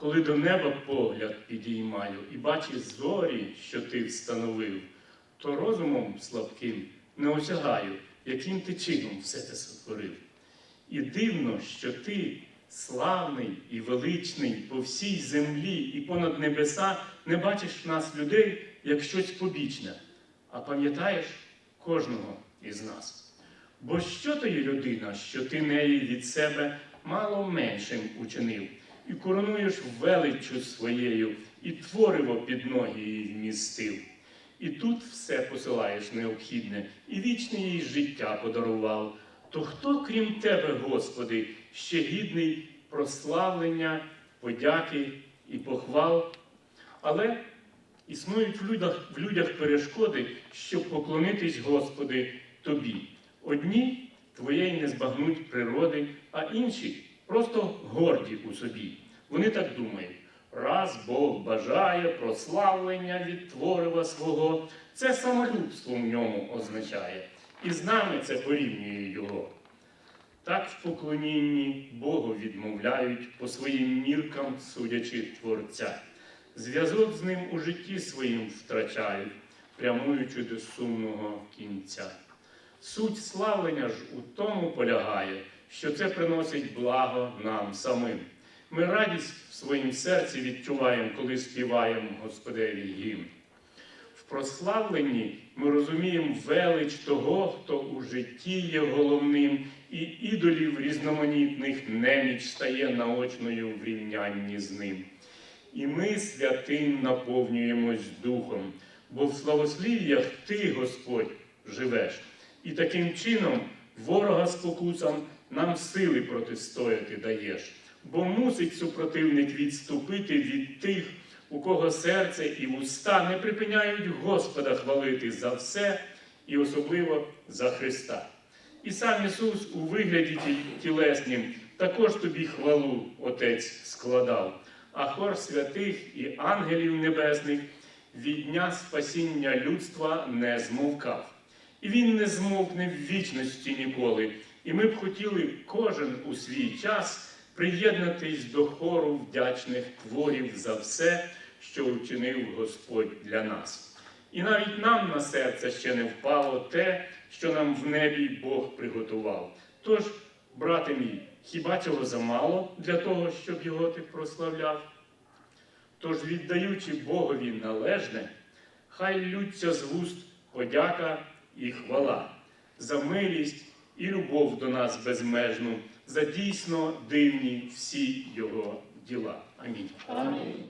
коли до неба погляд підіймаю і бачу зорі, що ти встановив, то розумом слабким не осягаю, яким ти чином все це сотворив. І дивно, що ти, славний і величний по всій землі і понад небеса, не бачиш нас, людей, як щось побічне, а пам'ятаєш кожного із нас. Бо що то є людина, що ти неї від себе мало меншим учинив, і коронуєш величчю своєю, і твориво під ноги її вмістив. І тут все посилаєш необхідне, і вічне їй життя подарував. То хто, крім тебе, Господи, ще гідний прославлення, подяки і похвал? Але існують в людях, в людях перешкоди, щоб поклонитись, Господи, Тобі. Одні твоєї не збагнуть природи, а інші просто горді у собі. Вони так думають. Раз Бог бажає прославлення від творива свого, це самолюбство в ньому означає, і з нами це порівнює його. Так в поклонінні Богу відмовляють по своїм міркам, судячи Творця. Зв'язок з ним у житті своїм втрачають, прямуючи до сумного кінця. Суть славлення ж у тому полягає, що це приносить благо нам самим. Ми радість в своїм серці відчуваємо, коли співаємо Господеві гімн. В прославленні ми розуміємо велич того, хто у житті є головним, і ідолів різноманітних неміч стає наочною в рівнянні з ним. І ми святим наповнюємось духом, бо в славослів'ях Ти, Господь, живеш. І таким чином ворога спокусам нам сили протистояти даєш. Бо мусить супротивник відступити від тих, у кого серце і вуста не припиняють Господа хвалити за все і особливо за Христа. І сам Ісус у вигляді тілеснім також тобі хвалу Отець складав, а хор святих і ангелів небесних від дня спасіння людства не змовкав. І він не змовкне в вічності ніколи. І ми б хотіли кожен у свій час приєднатись до хору вдячних творів за все, що вчинив Господь для нас. І навіть нам на серце ще не впало те, що нам в небі Бог приготував. Тож, брате мій, хіба цього замало для того, щоб його ти прославляв? Тож, віддаючи Богові належне, хай лються з вуст подяка і хвала за милість і любов до нас безмежну, за дійсно дивні всі його діла. Амінь. Амінь.